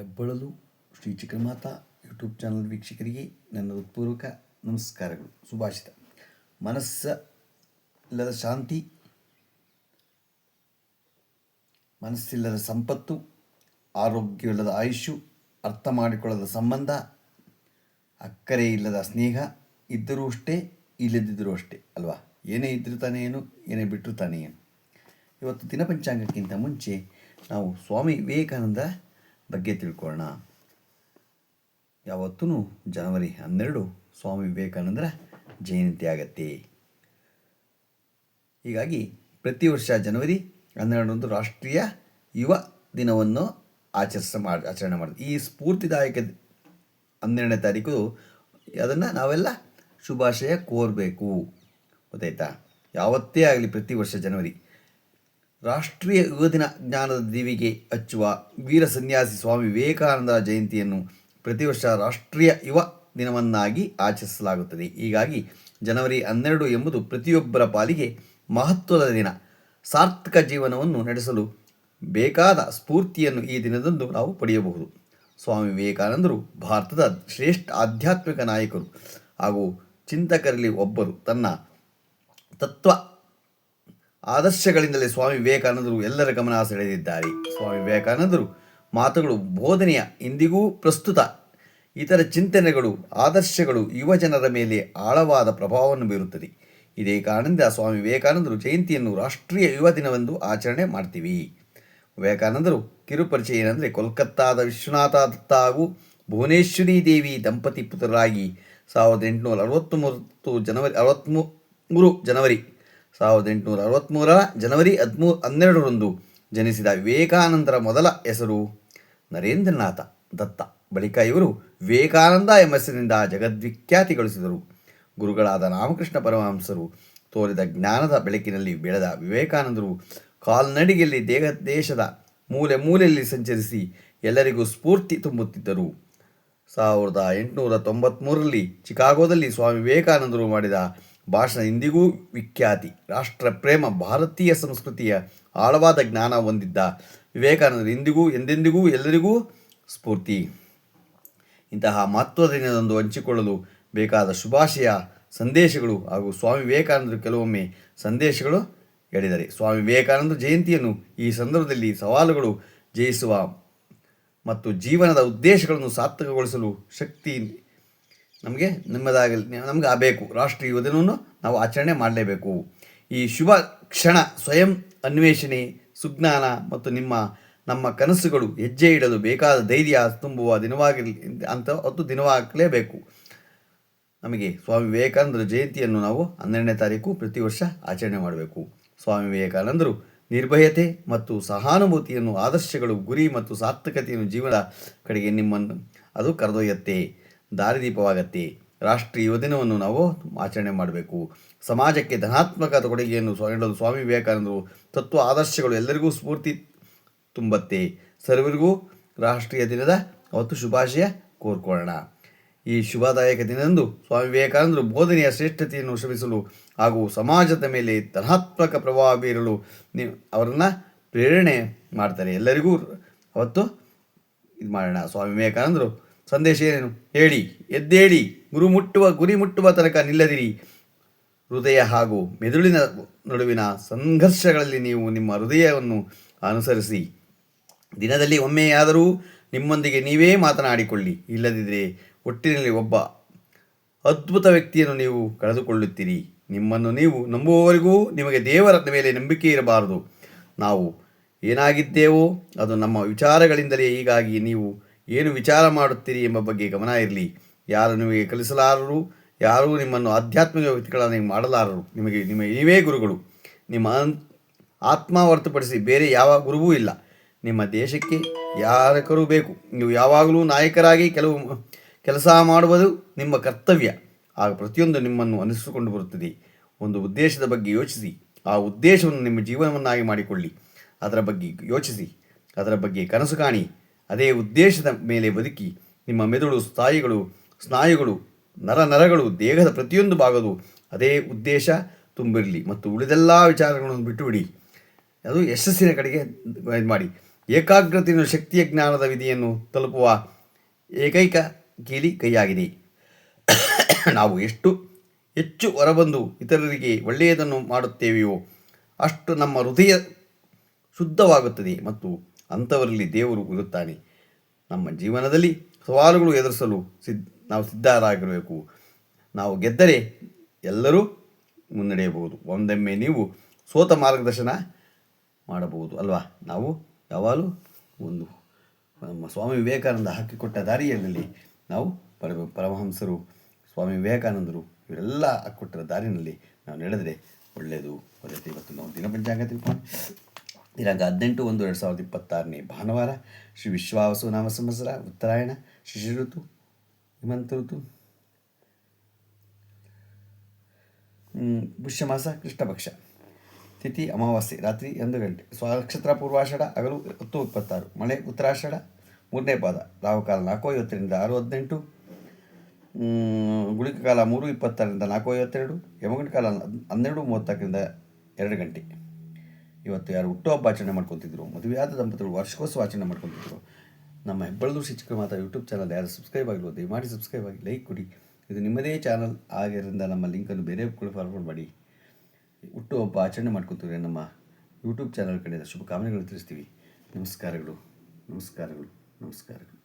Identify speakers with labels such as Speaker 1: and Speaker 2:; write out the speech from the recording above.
Speaker 1: ಹೆಬ್ಬಳಲು Shri Chikkamata YouTube channel ವೀಕ್ಷಕರಿಗೆ ನನ್ನ ಹೃತ್ಪೂರ್ವಕ ನಮಸ್ಕಾರಗಳು. ಸುಭಾಷಿತ. ಮನಸ್ಸ ಇಲ್ಲದ ಶಾಂತಿ, ಮನಸ್ಸಿಲ್ಲದ ಸಂಪತ್ತು, ಆರೋಗ್ಯವಿಲ್ಲದ ಆಯುಷ್ಯು, ಅರ್ಥ ಮಾಡಿಕೊಳ್ಳದ ಸಂಬಂಧ, ಅಕ್ಕರೆ ಇಲ್ಲದ ಸ್ನೇಹ ಇದ್ದರೂ ಅಷ್ಟೇ, ಇಲ್ಲದಿದ್ದರೂ ಅಷ್ಟೇ, ಅಲ್ವಾ? ಏನೇ ಇದ್ದರೂ ತಾನೇ ಏನು ಏನೇ ಬಿಟ್ಟರು ತಾನೇ ಏನು ಇವತ್ತು ದಿನಪಂಚಾಂಗಕ್ಕಿಂತ ಮುಂಚೆ ನಾವು ಸ್ವಾಮಿ ವಿವೇಕಾನಂದ ಬಗ್ಗೆ ತಿಳ್ಕೊಳ್ಳೋಣ. ಯಾವತ್ತೂ ಜನವರಿ ಹನ್ನೆರಡು ಸ್ವಾಮಿ ವಿವೇಕಾನಂದರ ಜಯಂತಿ ಆಗತ್ತೆ. ಹೀಗಾಗಿ ಪ್ರತಿ ವರ್ಷ ಜನವರಿ ಹನ್ನೆರಡರಂದು ರಾಷ್ಟ್ರೀಯ ಯುವ ದಿನವನ್ನು ಆಚರಿಸ ಮಾಡಿ ಆಚರಣೆ ಮಾಡೋದು ಈ ಸ್ಫೂರ್ತಿದಾಯಕ ಹನ್ನೆರಡನೇ ತಾರೀಕು ಅದನ್ನು ನಾವೆಲ್ಲ ಶುಭಾಶಯ ಕೋರಬೇಕು. ಗೊತ್ತಾಯ್ತಾ? ಯಾವತ್ತೇ ಆಗಲಿ ಪ್ರತಿ ವರ್ಷ ಜನವರಿ ರಾಷ್ಟ್ರೀಯ ಯುವ ದಿನ ಜ್ಞಾನದ ದಿವಿಗೆ ಹಚ್ಚುವ ವೀರ ಸನ್ಯಾಸಿ ಸ್ವಾಮಿ ವಿವೇಕಾನಂದರ ಜಯಂತಿಯನ್ನು ಪ್ರತಿ ವರ್ಷ ರಾಷ್ಟ್ರೀಯ ಯುವ ದಿನವನ್ನಾಗಿ ಆಚರಿಸಲಾಗುತ್ತದೆ. ಹೀಗಾಗಿ ಜನವರಿ ಹನ್ನೆರಡು ಎಂಬುದು ಪ್ರತಿಯೊಬ್ಬರ ಪಾಲಿಗೆ ಮಹತ್ವದ ದಿನ. ಸಾರ್ಥಕ ಜೀವನವನ್ನು ನಡೆಸಲು ಬೇಕಾದ ಸ್ಫೂರ್ತಿಯನ್ನು ಈ ದಿನದಂದು ನಾವು ಪಡೆಯಬಹುದು. ಸ್ವಾಮಿ ವಿವೇಕಾನಂದರು ಭಾರತದ ಶ್ರೇಷ್ಠ ಆಧ್ಯಾತ್ಮಿಕ ನಾಯಕರು ಹಾಗೂ ಚಿಂತಕರಲ್ಲಿ ಒಬ್ಬರು. ತನ್ನ ತತ್ವ ಆದರ್ಶಗಳಿಂದಲೇ ಸ್ವಾಮಿ ವಿವೇಕಾನಂದರು ಎಲ್ಲರ ಗಮನ ಸೆಳೆದಿದ್ದಾರೆ. ಸ್ವಾಮಿ ವಿವೇಕಾನಂದರು ಮಾತುಗಳು, ಬೋಧನೆಯ ಇಂದಿಗೂ ಪ್ರಸ್ತುತ. ಇತರ ಚಿಂತನೆಗಳು, ಆದರ್ಶಗಳು ಯುವಜನರ ಮೇಲೆ ಆಳವಾದ ಪ್ರಭಾವವನ್ನು ಬೀರುತ್ತದೆ. ಇದೇ ಕಾರಣದಿಂದ ಸ್ವಾಮಿ ವಿವೇಕಾನಂದರು ಜಯಂತಿಯನ್ನು ರಾಷ್ಟ್ರೀಯ ಯುವ ದಿನವೆಂದು ಆಚರಣೆ ಮಾಡ್ತೀವಿ. ವಿವೇಕಾನಂದರು ಕಿರುಪರಿಚಯ ಏನೆಂದರೆ ಕೋಲ್ಕತ್ತಾದ ವಿಶ್ವನಾಥ ದತ್ತ ಹಾಗೂ ಭುವನೇಶ್ವರಿ ದೇವಿ ದಂಪತಿ ಪುತ್ರರಾಗಿ ಸಾವಿರದ ಎಂಟುನೂರ ಅರವತ್ತ್ಮೂರು ಜನವರಿ ಅರವತ್ತ್ಮೂರು ಜನವರಿ ಸಾವಿರದ ಎಂಟುನೂರ ಅರವತ್ತ್ಮೂರರ ಜನವರಿ ಹದಿಮೂರು ಹನ್ನೆರಡರಂದು ಜನಿಸಿದ ವಿವೇಕಾನಂದರ ಮೊದಲ ಹೆಸರು ನರೇಂದ್ರನಾಥ ದತ್ತ. ಬಳಿಕ ಇವರು ವಿವೇಕಾನಂದ ಎಂಬ ಹೆಸರಿನಿಂದ ಜಗದ್ವಿಖ್ಯಾತಿ ಗಳಿಸಿದರು ಗುರುಗಳಾದ ರಾಮಕೃಷ್ಣ ಪರಮಹಂಸರು ತೋರಿದ ಜ್ಞಾನದ ಬೆಳಕಿನಲ್ಲಿ ಬೆಳೆದ ವಿವೇಕಾನಂದರು ಕಾಲ್ನಡಿಗೆಯಲ್ಲಿ ದೇಹ, ದೇಶದ ಮೂಲೆ ಮೂಲೆಯಲ್ಲಿ ಸಂಚರಿಸಿ ಎಲ್ಲರಿಗೂ ಸ್ಫೂರ್ತಿ ತುಂಬುತ್ತಿದ್ದರು. ಸಾವಿರದ ಎಂಟುನೂರ ತೊಂಬತ್ತ್ಮೂರರಲ್ಲಿ ಚಿಕಾಗೋದಲ್ಲಿ ಸ್ವಾಮಿ ವಿವೇಕಾನಂದರು ಮಾಡಿದ ಭಾಷಣ ಇಂದಿಗೂ ವಿಖ್ಯಾತಿ. ರಾಷ್ಟ್ರ ಪ್ರೇಮ, ಭಾರತೀಯ ಸಂಸ್ಕೃತಿಯ ಆಳವಾದ ಜ್ಞಾನ ಹೊಂದಿದ್ದ ವಿವೇಕಾನಂದರು ಇಂದಿಗೂ, ಎಂದೆಂದಿಗೂ, ಎಲ್ಲರಿಗೂ ಸ್ಫೂರ್ತಿ. ಇಂತಹ ಮಹತ್ವದ ದಿನದಂದು ಹಂಚಿಕೊಳ್ಳಲು ಬೇಕಾದ ಶುಭಾಶಯ, ಸಂದೇಶಗಳು ಹಾಗೂ ಸ್ವಾಮಿ ವಿವೇಕಾನಂದರು ಕೆಲವೊಮ್ಮೆ ಸಂದೇಶಗಳು ಹೇಳಿದರೆ. ಸ್ವಾಮಿ ವಿವೇಕಾನಂದ ಜಯಂತಿಯನ್ನು ಈ ಸಂದರ್ಭದಲ್ಲಿ ಸವಾಲುಗಳು ಜಯಿಸುವ ಮತ್ತು ಜೀವನದ ಉದ್ದೇಶಗಳನ್ನು ಸಾರ್ಥಕಗೊಳಿಸಲು ಶಕ್ತಿ ನಮಗೆ ನಿಮ್ಮದಾಗಲಿ, ನಮಗೆ ಆಗಬೇಕು ರಾಷ್ಟ್ರೀಯ ಯುವ ದಿನವನ್ನು ನಾವು ಆಚರಣೆ ಮಾಡಲೇಬೇಕು. ಈ ಶುಭ ಕ್ಷಣ ಸ್ವಯಂ ಅನ್ವೇಷಣೆ, ಸುಜ್ಞಾನ ಮತ್ತು ನಿಮ್ಮ, ನಮ್ಮ ಕನಸುಗಳು ಹೆಜ್ಜೆ ಇಡಲು ಬೇಕಾದ ಧೈರ್ಯ ತುಂಬುವ ದಿನವಾಗಿರಲಿ ಅಂತ ಹೊತ್ತು ದಿನವಾಗಲೇಬೇಕು. ನಮಗೆ ಸ್ವಾಮಿ ವಿವೇಕಾನಂದರ ಜಯಂತಿಯನ್ನು ನಾವು ಹನ್ನೆರಡನೇ ತಾರೀಕು ಪ್ರತಿ ವರ್ಷ ಆಚರಣೆ ಮಾಡಬೇಕು. ಸ್ವಾಮಿ ವಿವೇಕಾನಂದರು ನಿರ್ಭಯತೆ ಮತ್ತು ಸಹಾನುಭೂತಿಯನ್ನು, ಆದರ್ಶಗಳು, ಗುರಿ ಮತ್ತು ಸಾರ್ಥಕತೆಯನ್ನು ಜೀವನದ ಕಡೆಗೆ ನಿಮ್ಮನ್ನು, ಅದು ಕರೆದೊಯ್ಯತ್ತೆ. ದಾರಿದೀಪವಾಗತ್ತೆ. ರಾಷ್ಟ್ರೀಯ ದಿನವನ್ನು ನಾವು ಆಚರಣೆ ಮಾಡಬೇಕು. ಸಮಾಜಕ್ಕೆ ಧನಾತ್ಮಕ ಕೊಡುಗೆಯನ್ನು ನೀಡಲು ಸ್ವಾಮಿ ವಿವೇಕಾನಂದರು. ತತ್ವ ಆದರ್ಶಗಳು ಎಲ್ಲರಿಗೂ ಸ್ಫೂರ್ತಿ ತುಂಬತ್ತೆ. ಸರ್ವರಿಗೂ ರಾಷ್ಟ್ರೀಯ ದಿನದ ಅವತ್ತು ಶುಭಾಶಯ ಕೋರ್ಕೊಳ್ಳೋಣ. ಈ ಶುಭದಾಯಕ ದಿನದಂದು ಸ್ವಾಮಿ ವಿವೇಕಾನಂದರು ಬೋಧನೆಯ ಶ್ರೇಷ್ಠತೆಯನ್ನು ಶ್ರಮಿಸಲು ಹಾಗೂ ಸಮಾಜದ ಮೇಲೆ ಧನಾತ್ಮಕ ಪ್ರಭಾವ ಬೀರಲು ಅವರನ್ನು ಪ್ರೇರಣೆ ಮಾಡ್ತಾರೆ. ಎಲ್ಲರಿಗೂ ಅವತ್ತು ಇದು ಮಾಡೋಣ ಸ್ವಾಮಿ ವಿವೇಕಾನಂದರು ಸಂದೇಶ ಏನೇನು ಹೇಳಿ, ಎದ್ದೇಳಿ ಗುರು ಮುಟ್ಟುವ ಗುರಿ ಮುಟ್ಟುವ ತನಕ ನಿಲ್ಲದಿರಿ. ಹೃದಯ ಹಾಗೂ ಮೆದುಳಿನ ನಡುವಿನ ಸಂಘರ್ಷಗಳಲ್ಲಿ ನೀವು ನಿಮ್ಮ ಹೃದಯವನ್ನು ಅನುಸರಿಸಿ. ದಿನದಲ್ಲಿ ಒಮ್ಮೆಯಾದರೂ ನಿಮ್ಮೊಂದಿಗೆ ನೀವೇ ಮಾತನಾಡಿಕೊಳ್ಳಿ. ಇಲ್ಲದಿದ್ದರೆ ಒಟ್ಟಿನಲ್ಲಿ ಒಬ್ಬ ಅದ್ಭುತ ವ್ಯಕ್ತಿಯನ್ನು ನೀವು ಕಳೆದುಕೊಳ್ಳುತ್ತೀರಿ. ನಿಮ್ಮನ್ನು ನೀವು ನಂಬುವವರೆಗೂ ನಿಮಗೆ ದೇವರ ಮೇಲೆ ನಂಬಿಕೆ ಇರಬಾರದು. ನಾವು ಏನಾಗಿದ್ದೇವೋ ಅದು ನಮ್ಮ ವಿಚಾರಗಳಿಂದಲೇ ಹೀಗಾಗಿ ನೀವು ಏನು ವಿಚಾರ ಮಾಡುತ್ತೀರಿ ಎಂಬ ಬಗ್ಗೆ ಗಮನ ಇರಲಿ. ಯಾರು ನಿಮಗೆ ಕಲಿಸಲಾರರು? ಯಾರೂ ನಿಮ್ಮನ್ನು ಆಧ್ಯಾತ್ಮಿಕ ವ್ಯಕ್ತಿಗಳನ್ನು ಮಾಡಲಾರರು? ನಿಮಗೆ, ನಿಮ್ಮ ಇವೇ ಗುರುಗಳು. ನಿಮ್ಮ ಆತ್ಮ ಹೊರತುಪಡಿಸಿ ಬೇರೆ ಯಾವ ಗುರುವೂ ಇಲ್ಲ. ನಿಮ್ಮ ದೇಶಕ್ಕೆ ಯಾರಕರೂ ಬೇಕು? ನೀವು ಯಾವಾಗಲೂ ನಾಯಕರಾಗಿ ಕೆಲವು, ಕೆಲಸ ಮಾಡುವುದು ನಿಮ್ಮ ಕರ್ತವ್ಯ. ಆಗ ಪ್ರತಿಯೊಂದು ನಿಮ್ಮನ್ನು ಅನಿಸಿಕೊಂಡು ಬರುತ್ತದೆ. ಒಂದು ಉದ್ದೇಶದ ಬಗ್ಗೆ ಯೋಚಿಸಿ. ಆ ಉದ್ದೇಶವನ್ನು ನಿಮ್ಮ ಜೀವನವನ್ನಾಗಿ ಮಾಡಿಕೊಳ್ಳಿ. ಅದರ ಬಗ್ಗೆ ಯೋಚಿಸಿ. ಅದರ ಬಗ್ಗೆ ಕನಸು ಕಾಣಿ. ಅದೇ ಉದ್ದೇಶದ ಮೇಲೆ ಬದುಕಿ ನಿಮ್ಮ ಮೆದುಳು ಸ್ಥಾಯಿಗಳು, ಸ್ನಾಯುಗಳು, ನರ ನರಗಳು, ದೇಹದ ಪ್ರತಿಯೊಂದು ಭಾಗದು ಅದೇ ಉದ್ದೇಶ ತುಂಬಿರಲಿ ಮತ್ತು ಉಳಿದೆಲ್ಲ ವಿಚಾರಗಳನ್ನು ಬಿಟ್ಟುಬಿಡಿ. ಅದು ಯಶಸ್ಸಿನ ಕಡೆಗೆ ಇದು ಮಾಡಿ. ಏಕಾಗ್ರತೆಯನ್ನು ಶಕ್ತಿಯ ಜ್ಞಾನದ ವಿಧಿಯನ್ನು ತಲುಪುವ ಏಕೈಕ ಕೀಲಿ ಕೈಯಾಗಿದೆ. ನಾವು ಎಷ್ಟು ಹೆಚ್ಚು ಹೊರಬಂದು ಇತರರಿಗೆ ಒಳ್ಳೆಯದನ್ನು ಮಾಡುತ್ತೇವೆಯೋ ಅಷ್ಟು ನಮ್ಮ ಹೃದಯ ಶುದ್ಧವಾಗುತ್ತದೆ ಮತ್ತು ಅಂಥವರಲ್ಲಿ ದೇವರು ಇರುತ್ತಾನೆ. ನಮ್ಮ ಜೀವನದಲ್ಲಿ ಸವಾಲುಗಳು ಎದುರಿಸಲು ಸಿದ್ಧ ನಾವು ಸಿದ್ಧರಾಗಿರಬೇಕು. ನಾವು ಗೆದ್ದರೆ ಎಲ್ಲರೂ ಮುನ್ನಡೆಯಬಹುದು. ಒಂದೊಮ್ಮೆ ನೀವು ಸೋತ ಮಾರ್ಗದರ್ಶನ ಮಾಡಬಹುದು ಅಲ್ವಾ? ನಾವು ಯಾವಾಗಲೂ ಒಂದು ನಮ್ಮ ಸ್ವಾಮಿ ವಿವೇಕಾನಂದ ಹಾಕಿಕೊಟ್ಟ ದಾರಿಯಲ್ಲಿ ನಾವು ಪರ ಪರಮಹಂಸರು, ಸ್ವಾಮಿ ವಿವೇಕಾನಂದರು ಇವರೆಲ್ಲ ಹಾಕಿಕೊಟ್ಟಿರೋ ದಾರಿನಲ್ಲಿ ನಾವು ನಡೆದರೆ ಒಳ್ಳೆಯದು. ಒಳ್ಳೆಯದು ಇವತ್ತು ನಾವು ದಿನ ಪಂಚಾಂಗ ತಿಳ್ಕೊಂಡು ದಿನಾಂಕ ಹದಿನೆಂಟು ಒಂದು ಎರಡು ಸಾವಿರದ ಇಪ್ಪತ್ತಾರನೇ ಭಾನುವಾರ ಶ್ರೀ ವಿಶ್ವಾವಸು ನಾಮ ಸಂವತ್ಸರ, ಉತ್ತರಾಯಣ ಶಿಶಿ ಋತು, ಹಿಮಂತ ಋತು. ಪುಷ್ಯಮಾಸ ಕೃಷ್ಣಪಕ್ಷ ತಿಥಿ ಅಮಾವಾಸ್ಯೆ, ರಾತ್ರಿ ಒಂದು ಗಂಟೆ. ಸ್ವನಕ್ಷತ್ರ ಪೂರ್ವಾಷಾಢ, ಹಗಲು ಹತ್ತು ಇಪ್ಪತ್ತಾರು. ಮಳೆ, ಉತ್ತರಾಷಾಢ, ಮೂರನೇ ಪಾದ. ರಾಹುಕಾಲ ನಾಲ್ಕು ಐವತ್ತರಿಂದ ಆರು ಹದಿನೆಂಟು. ಗುಳಿಕ ಕಾಲ ಮೂರು ಇಪ್ಪತ್ತಾರರಿಂದ ನಾಲ್ಕು ಐವತ್ತೆರಡು. ಯಮಗಂಟ ಕಾಲ ಹನ್ನೆರಡು ಮೂವತ್ತಾರರಿಂದ ಎರಡು ಗಂಟೆ. ಇವತ್ತು ಯಾರು ಹುಟ್ಟುಹಬ್ಬ ಆಚರಣೆ ಮಾಡ್ಕೊತಿದ್ರು ಮದುವೆಯಾದ ದಂಪತಿಗಳು ವರ್ಷಕ್ಕೋಸ್ಕರ ಆಚರಣೆ ಮಾಡ್ಕೊತಿದ್ರು, ನಮ್ಮ ಹೆಬ್ಬಳದು ಶಿಕ್ಷಕ ಮಾತಾ ಯೂಟ್ಯೂಬ್ ಚಾನಲ್ ಯಾರು ಸಬ್ಸ್ಕ್ರೈಬ್ ಆಗಿರ್ಬೋದು ದಯಮಾಡಿ ಸಬ್ಸ್ಕ್ರೈಬ್ ಆಗಿ ಲೈಕ್ ಕೊಡಿ. ಇದು ನಿಮ್ಮದೇ ಚಾನಲ್ ಆಗಿರೋದ್ರಿಂದ ನಮ್ಮ ಲಿಂಕನ್ನು ಬೇರೆ ಕೂಡ ಫಾರ್ವರ್ಡ್ ಮಾಡಿ. ಹುಟ್ಟುಹಬ್ಬ ಆಚರಣೆ ಮಾಡ್ಕೊತೀವಿ ನಮ್ಮ ಯೂಟ್ಯೂಬ್ ಚಾನಲ್ ಕಡೆಯಿಂದ ಶುಭಕಾಮನೆಗಳು ತಿಳಿಸ್ತೀವಿ. ನಮಸ್ಕಾರಗಳು. ನಮಸ್ಕಾರಗಳು. ನಮಸ್ಕಾರಗಳು.